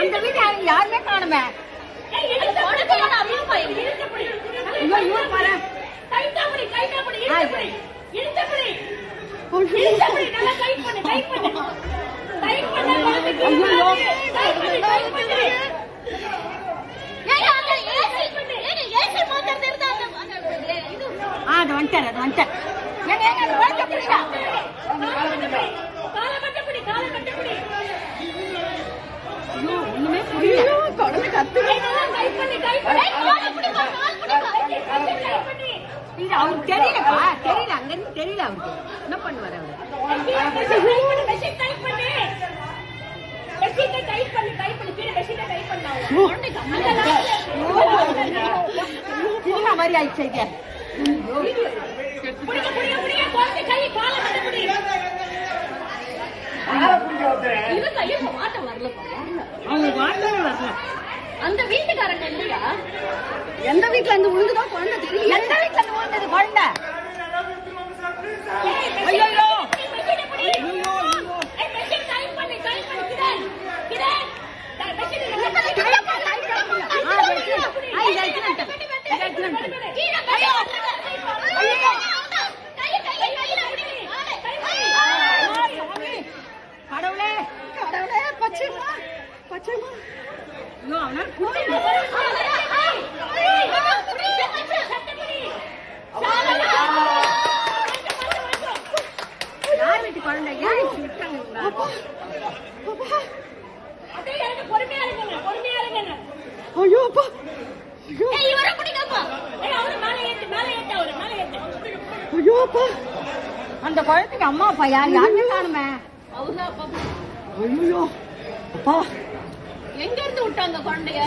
அந்த வீட்டு யாருமே காணுமே வந்துட்டார் அது வந்துட்டார். அவருக்கு தெரியலப்பா தெரியல அங்க இருந்து தெரியல அவருக்கு என்ன பண்ணுவாரு அவரு மாதிரி ஆயிடுச்சு அந்த வீட்டுக்காரங்க எந்த வீட்டுல இருந்து உழுந்துதான் குழந்தை தெரியல எந்த வீட்ல இருந்து விழுந்தது குழந்தை ஐயோ கடவுளே கடவுளே பச்சைமா பச்சைமா ஐயோ அவனால புரியல யார் வீட்டு குழந்தை ஏன் இப்படி விட்டாங்க இவங்கள? ஐயோ அப்பா ஐயோ ஐயோ அப்பா அந்த குழந்தைக்கு அம்மா அப்பா யார் யாருமே காணுமே ஐயோ அப்பா. எங்க இருந்து விட்டாங்க குழந்தைய?